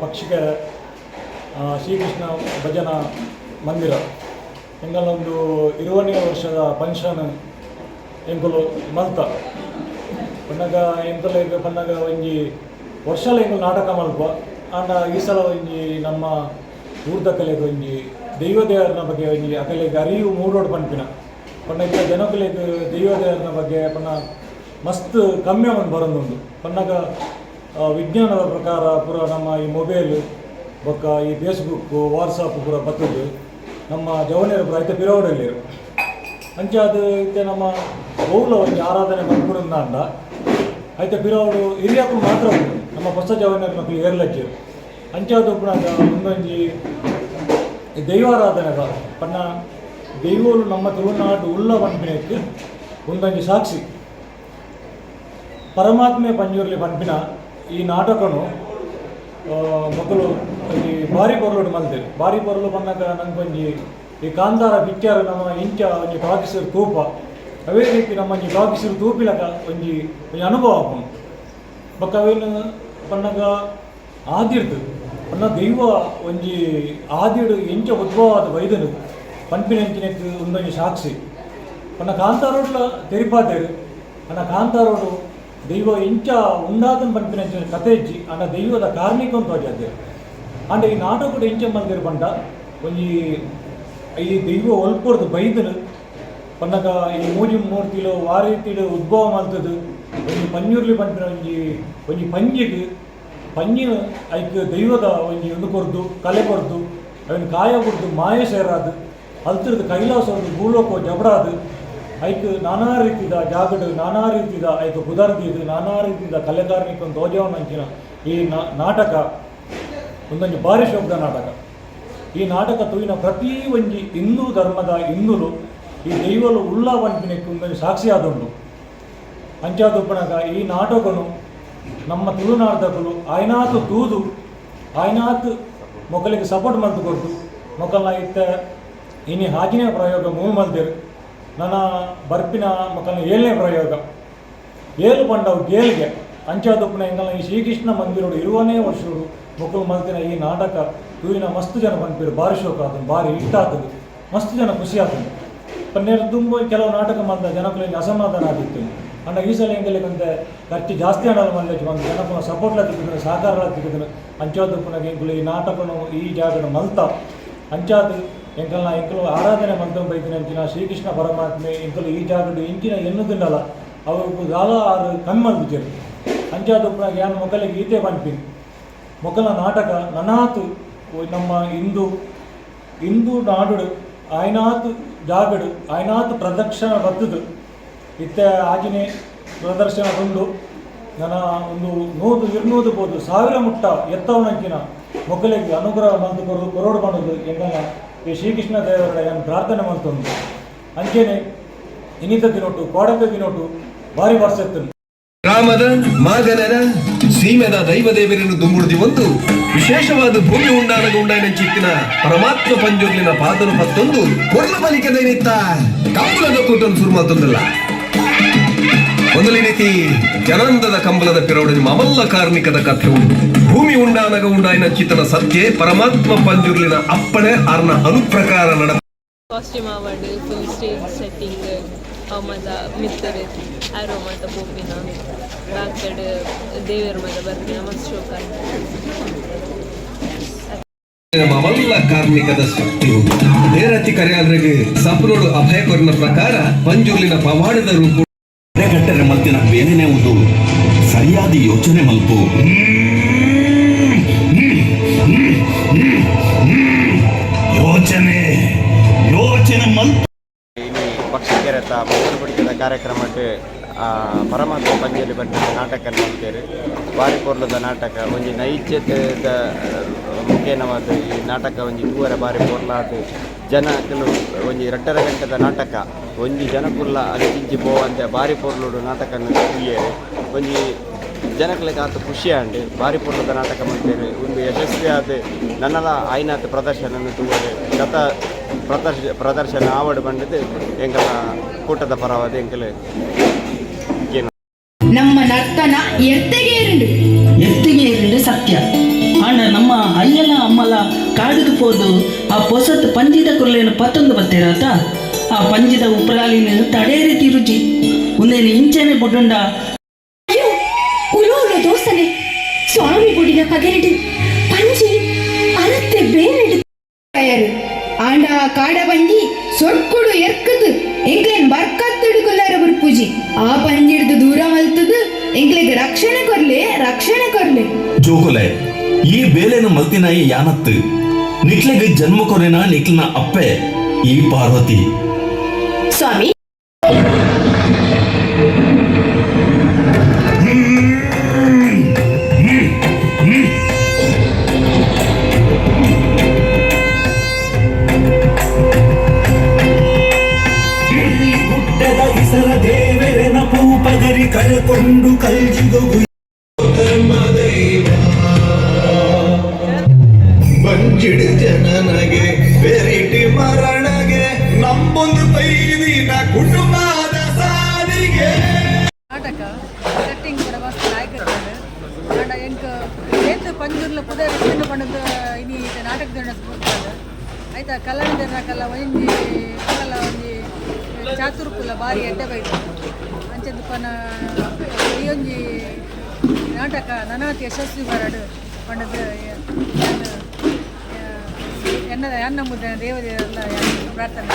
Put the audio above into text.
ಪಕ್ಷಿಕ ಆ, ಶ್ರೀಕೃಷ್ಣ ಭಜನ ಮಂದಿರ. ಹೆಂಗಲ್ಲೊಂದು ಇರುವನೇ ವರ್ಷದ ಫಂಕ್ಷನ್ ಎಂಕುಲು ಮಲ್ತ. ಪನ್ನಗ ಎಂಕುಲು ಪನ್ನಗ ಒಂಜಿ ವರ್ಷಲ ಎಂಕುಲು ನಾಟಕ ಮಲ್ಪ ಆಂಡ ಈ ಸಲ ಒಂಜಿ ನಮ್ಮ ಊರ್ದ ಕಲೆಗೆ ಒಂಜಿ ದೈವ ದೇವರನ ಬಗ್ಗೆ ಒಂಜಿ ಅಕಲೆಗೆ ಅರಿವು ಮೂಡೋಡು ಪನ್ಪಿನ ಪನ್ನ ಇತ್ತ ಜನಕಲೆಗೆ ದೈವ ಬಗ್ಗೆ ಪನ್ನ ಮಸ್ತ್ ಕಮ್ಮಿ ಅವನು ಬರೋದೊಂದು ಪನ್ನಗ ವಿಜ್ಞಾನದ ಪ್ರಕಾರ ಪೂರ ನಮ್ಮ ಈ ಮೊಬೈಲ್ ಬೊಕ್ಕ ಈ ಫೇಸ್ಬುಕ್ ವಾಟ್ಸಪ್ ಪೂರ ಬತ್ತದ್ದು ನಮ್ಮ ಜವನಿಯರ ಪೂರ ಐತೆ ಅಂಚೆ ಅದು ಇತ್ತೆ ನಮ್ಮ ಬೌಲ ಒಂದು ಆರಾಧನೆ ಬಂದ್ಬಿಡುಂದ ಅಂಡ ಐತೆ ಪಿರವಡು ಹಿರಿಯಕ್ಕೂ ಮಾತ್ರ ನಮ್ಮ ಹೊಸ ಜವನಿಯರ ಮಕ್ಕಳು ಏರ್ಲಜ್ಜರು ಅಂಚೆ ಅದು ಪುನಃ ಒಂದೊಂಜಿ ದೈವಾರಾಧನೆ ಪಣ್ಣ ನಮ್ಮ ತುಳುನಾಡು ಉಳ್ಳ ಪಂಪಿನಕ್ಕೆ ಒಂದೊಂಜಿ ಸಾಕ್ಷಿ. ಪರಮಾತ್ಮೆ ಪಂಜೂರ್ಲಿ ಪಂಪಿನ ಈ ನಾಟಕನು ಮೊದಲು ಈ ಬಾರಿ ಬರಲು ಮಲ್ತೇವೆ ಬಾರಿ ಪೊರ್ಲು ಬಂದಾಗ ನಂಗೆ ಬಂದು ಈ ಕಾಂತಾರ ಪಿಕ್ಚರ್ ನಮ್ಮ ಇಂಚ ಒಂಜಿ ಟಾಕಿಸಿರು ತೂಪ. ಅವೇ ರೀತಿ ನಮ್ಮ ಒಂಜಿ ಟಾಕಿಸಿರು ತೂಪಿಲಕ ಒಂಜಿ ಒಂಜಿ ಅನುಭವ ಆಪುಂಡು ಬೊಕ್ಕ ಅವೇನು ಪನ್ನಗ ಆದಿರ್ದು. ಪನ್ನ ದೈವ ಒಂಜಿ ಆದಿಡು ಎಂಚ ಉದ್ಭವವಾದ ವೈದನು ಪಂಪಿನಂಚಿನಕ್ಕೆ ಒಂದೊಂದು ಸಾಕ್ಷಿ ಪನ್ನ ಕಾಂತಾರೋಡ್ಲ ತೆರಿಪಾತೇರು ಅನ್ನ ಕಾಂತಾರೋಡು ದೈವ ಇಂಚ ಉಂಡಾದನ್ ಪಂಪಿನಂಚಿನ ಕತೆ ಇಜ್ಜಿ ಅನ್ನ ದೈವದ ಕಾರ್ಮಿಕ ಅಂತ ತೋಜಾದೇರು ಅಂಡ ಈ ನಾಟಕ ಇಂಚ ಮಲ್ದಿರು ಬಂಡ ಒಂಜಿ ಈ ದೈವ ಒಲ್ಪುರ್ದು ಬೈದನು ಪನ್ನಗ ಈ ಮೂಜಿ ಮೂರ್ತಿಲು ವಾರೀತಿಲು ಉದ್ಭವ ಮಲ್ತದು ಒಂಜಿ ಪಂಜೂರ್ಲಿ ಪಂಪಿನ ಒಂಜಿ ಒಂಜಿ ಪಂಜಿಗ್ ಪಂಜಿನ ಐಕ್ ದೈವದ ಒಂಜಿ ಒಂದು ಕೊರ್ದು ಕಲೆ ಕೊರ್ದು ಅವನ ಕಾಯ ಕೊರ್ದು ಮಾಯ ಸೇರಾದು ಅಲ್ತಿರ್ದು ಕೈಲಾಸ ಒಂದು ಭೂಲೋಕ ಜಬಡಾದು ಐಕ್ ನಾನಾ ರೀತಿದ ಜಾಗಡ್ ನಾನಾ ರೀತಿದ ಐಕ್ ಕುದರ್ದಿದು ನಾನಾ ರೀತಿದ ಕಲೆಗಾರನಿಕ ಅಂಚಿನ ಈ ನಾಟಕ ಒಂದೊಂದು ಭಾರಿ ಶಬ್ದ ನಾಟಕ. ಈ ನಾಟಕ ತುವಿನ ಪ್ರತಿ ಒಂಜಿ ಹಿಂದೂ ಧರ್ಮದ ಹಿಂದುಲು ಈ ದೈವಲು ಉಳ್ಳ ವಂಟಿನಕ್ಕೆ ಒಂದೊಂದು ಸಾಕ್ಷಿಯಾದುಂಡು ಅಂಚಾದುಪ್ಪಣಗ ಈ ನಾಟಕನು ನಮ್ಮ ತುಳುನಾಡದಗಳು ಆಯ್ನಾತು ತೂದು ಆಯ್ನಾತು ಮೊಕಲಿಗೆ ಸಪೋರ್ಟ್ ಮಾಡಿದು ಕೊಡ್ತು ಮೊಕಲ್ನ ಇತ್ತ, ಇನಿ ಹಾಜಿನ ಪ್ರಯೋಗ ಮೂರು ಮಲ್ದಿರು ನನ್ನ ಬರ್ಪಿನ ಮಕ್ಕಳ ಏಳನೇ ಪ್ರಯೋಗ. ಏಲು ಬಂಡವು ಗೇಲ್ಗೆ. ಅಂಚಾದಪ್ಪನ ಎಂಗಲ್ನ ಈ ಶ್ರೀಕೃಷ್ಣ ಮಂದಿರೋಡು ಇರುವನೇ ವರ್ಷರು ಮಕ್ಕಳು ಮಲ್ತಿನ ಈ ನಾಟಕ ಇವರಿನ ಮಸ್ತ್ ಜನ ಬಂದ್ಬಿರು ಭಾರಿ ಶೋಕ ಆತನು ಭಾರಿ ಇಷ್ಟ ಆತದೆ ಮಸ್ತ್ ಜನ ಖುಷಿ ಆತದೆ ಪನ್ನೆರಡು ತುಂಬ ಕೆಲವು ನಾಟಕ ಮಾಡಿದ ಜನಗಳಿಗೆ ಅಸಮಾಧಾನ ಆಗಿತ್ತು ಅಂಡ ಈ ಸಲ ಹೆಂಗಲಿಕ್ಕಂತೆ ಖರ್ಚು ಜಾಸ್ತಿ ಹಣ ಮಲ್ಲೇಜ್ ಬಂದು ಸಪೋರ್ಟ್ ಸಪೋರ್ಟ್ಲ ಸಹಕಾರ ತಿಕ್ಕಿದ್ರು ಅಂಚಾದುಪ್ಪನಾಗ ಎಂಕುಲು ಈ ನಾಟಕನು ಈ ಜಾಗನ ಮಲ್ತ. ಅಂಚಾದು ಎಂಕಲ್ನ ಎಂಕಲು ಆರಾಧನೆ ಮಂತ್ರ ಬೈತಿನ ಅಂಚಿನ ಶ್ರೀಕೃಷ್ಣ ಪರಮಾತ್ಮೆ ಎಂಕಲು ಈ ಜಾಗಡು ಇಂಚಿನ ಎನ್ನುದಿಲ್ಲಲ್ಲ ಅವರು ಗಾಲ ಆರು ಮಲ್ಪಿದ್ರು ಅಂಚಾದುಪ್ಪನಾಗ ಯಾನು ಮೊಕ್ಕಲಿಗೆ ಈತೆ ಬಂದ್ಬಿನಿ ಮೊಕಲ ನಾಟಕ, ನನಾತು ನಮ್ಮ ಹಿಂದೂ ಹಿಂದೂ ನಾಡುಡ್, ಆಯ್ನಾತು ಜಾಗಡು, ಆಯ್ನಾತು ಪ್ರದಕ್ಷಿಣ ಬತ್ತದು. ಇತ್ತ ಆಜಿನೆ ಪ್ರದರ್ಶನ ಬಂದು ನನ್ನ ಒಂದು ನೂದು ಇರ್ನೂದು ಬೋದು ಸಾವಿರ ಮುಟ್ಟ ಎತ್ತವನಂಚಿನ ಮೊಕಲಿಗೆ ಅನುಗ್ರಹ ಬಂದು ಕೊರೋಡು ಮಾಡೋದು ಎಂಗನ ಈ ಶ್ರೀಕೃಷ್ಣ ಏನು ಪ್ರಾರ್ಥನೆ ಮಂತೊಂದು ಅಂಚೆನೆ ಇನ್ನಿತ ದಿನೊಟ್ಟು ಕೋಡಕ ದಿನೊಟ್ಟು ಭಾರಿ ಬರ್ಸೆತ್ತನು ಗ್ರಾಮದ ಮಾಗನರ ಸೀಮೆದ ದೈವ ದೇವರನ್ನು ದುಂಬುಡುದಿ ಒಂದು ವಿಶೇಷವಾದ ಭೂಮಿ ಉಂಡಾನಗ ಉಂಡಾಯನ ಚಿಕ್ಕಿನ ಪರಮಾತ್ಮ ಪಂಜುರ್ಲಿನ ಪಾದನು ಪತ್ತೊಂದು ಕೊರ್ಲ ಬಲಿಕದ ನಿತ್ತ ಕಂಬಳದ ಕೂಟನ್ನು ಶುರು ಮಾಡ್ತಂದಲ್ಲ ರೀತಿ ಜನಾಂದದ ಕಂಬಲದ ಪಿರವಡಿನ ಮಮಲ್ಲ ಕಾರ್ಮಿಕದ ಕಥೆ ಉಂಟು. ಭೂಮಿ ಉಂಡಾನಗ ಉಂಡಾಯಿನ ಚಿತನ ಸತ್ಯೆ ಪರಮಾತ್ಮ ಪಂಜುರ್ಲಿನ ಅಪ್ಪಣೆ ಅರ್ನ ಅನುಪ್ರಕಾರ ನಡ costume award full stage setting Mitter ಆರೋ ಮತ ಪೋಪಿನ ಬ್ಯಾಕ್ ಸೈಡ್ ದೇವರ ಮತ ಮಮಲ್ಲ ಕಾರ್ಮಿಕದ ಶಕ್ತಿ ಉಂಟು. ನೇರತಿ ಕರೆಯಾದ್ರಿಗೆ ಸಪ್ರೋಡು ಅಭಯ ಕೊರಿನ ಪ್ರಕಾರ ಪಂಜುರ್ಲಿನ ಪವಾಡದ ರೂಪ ಕಟ್ಟರೆ ನಾವು ಏನೇನೇ ಒಂದು ಸರಿಯಾದ ಯೋಚನೆ ಮಲ್ಪು. ಯೋಚನೆ ಯೋಚನೆ ಮಲ್ಪು. ಇಲ್ಲಿ ಪಕ್ಷಿಕೆರೆತ ಮಕ್ಕಳು ಬಿಡಿಸಿದ ಕಾರ್ಯಕ್ರಮಕ್ಕೆ ಪರಮಾತ್ಮ ಪಂಜಿಯಲ್ಲಿ ಬರ್ತಿದ್ದ ನಾಟಕ ನೋಡ್ತೇವೆ ಬಾರಿ ಪೋರ್ಲದ ನಾಟಕ ಒಂಜಿ ನೈಜತೆದ ಮುಖೇನವಾದ ಈ ನಾಟಕ ಒಂಜಿ ತೂವರೆ ಬಾರಿ ಪೋರ್ಲಾದ ಜನ, ಕೆಲವು ಒಂಜಿ ರಡ್ಡರ ಗಂಟದ ನಾಟಕ, ಒಂಜಿ ಜನಕ್ಕುಲ್ಲ ಅಲ್ಲಿಂಚಿ ಪೋವಂತೆ ಬಾರಿ ಪೊರ್ಲುಡು ನಾಟಕ ಒಂಜಿ ಜನಗಳಿಗೆ ಆತ ಖುಷಿ ಅಂಡು ಬಾರಿ ಪೊರ್ಲದ ನಾಟಕ ಮಾಡ್ತೇವೆ ಒಂದು ಯಶಸ್ವಿ ಆದ ನನ್ನಲ ಆಯ್ನಾಥ ಪ್ರದರ್ಶನ ತೂವರೆ ಗತ ಪ್ರದರ್ಶ, ಪ್ರದರ್ಶನ ಆವಡ್ ಬಂಡದು ಎಂಕಲ ಕೂಟದ ಪರವಾದ ಎಂಕಲ್ ನಮ್ಮ ನರ್ತನ ಎರ್ತೆಗೇರುಂಡು ಎತ್ತಿಗೆ ಇರಲು ಸತ್ಯ ಹಣ ಪೋದು ಆ ಪೊಸತ್ ಪಂಜಿದ ಕುರ್ಲೇನು ಪತ್ತೊಂದು ಬತ್ತೇರಾತ ಆ ಪಂಜಿದ ಉಪ್ರಾಲಿನ ತಡೇ ರೀತಿ ರುಚಿ ಒಂದೇನು ಇಂಚನೆ ಬುಡ್ಡುಂಡ ಅಯ್ಯೋ ಉಲೋ ಉಲೋ ದೋಸ್ತನೆ ಸ್ವಾಮಿ ಗುಡಿನ ಪಗೆರಡು ಪಂಚಿ ಅರತ್ತೆ ಬೇರೆಡು ತಯಾರು ಆಂಡ ಕಾಡ ಬಂಜಿ ಸೊಟ್ಕೊಡು ಎರ್ಕದು ಎಂಕ್ಲೆನ್ ಬರ್ಕತ್ತಿಡುಕುಲ್ಲಾರ പൂജി ಆ പഞ്ഞെടുത്ത് ದೂರ വലുത്തത് എങ്കിലേക്ക് ರಕ್ಷಣೆ കൊല്ലേ ರಕ್ಷಣೆ കൊല്ലേ ജോകുലെ ಈ ಬೇಲೆನ ಮಲ್ತಿನಾಯಿ ಯಾನತ್ತು? ನಿಕ್ಲೆಗೆ ಜನ್ಮ ಕೊರೆನ ನಿಕ್ಲನ ಅಪ್ಪೆ ಈ ಪಾರ್ವತಿ. ಸ್ವಾಮಿ. ಬೆರಿಟಿ ಮರಣಗೆ, ನಮ್ಮೊಂದು ಕುಟುಂಬದ ನಾಟಕ ಸೆಟ್ಟಿಂಗ್ ಪರವಾಗಿ ಆಯ್ಕಿರ್ತದೆ ಆಂಡ ಎಂಕ್ ಏತ್ ಪಂಜುರ್ಲ ಪುದ ರಿಕ್ಷನ್ ಪಂಡದ ಇನಿ ನಾಟಕ ದಂಡ ಸ್ಫೂರ್ತದೆ ಆಯ್ತಾ? ಒಂಜಿ ಕಲ್ಲ, ಒಂಜಿ ಚಾತುರ್ಕುಲ ಬಾರಿ ಎಡ್ಡೆ ಬೈಟ್ ಅಂಚದ ಪನ ಈ ಒಂಜಿ ನಾಟಕ ನನಾತಿ ಯಶಸ್ವಿ ಬರಡು ಪಂಡದ ಎನ್ನದ ಅನ್ನ ಮುದ್ದೆ ದೇವರ ಪ್ರಾರ್ಥನೆ.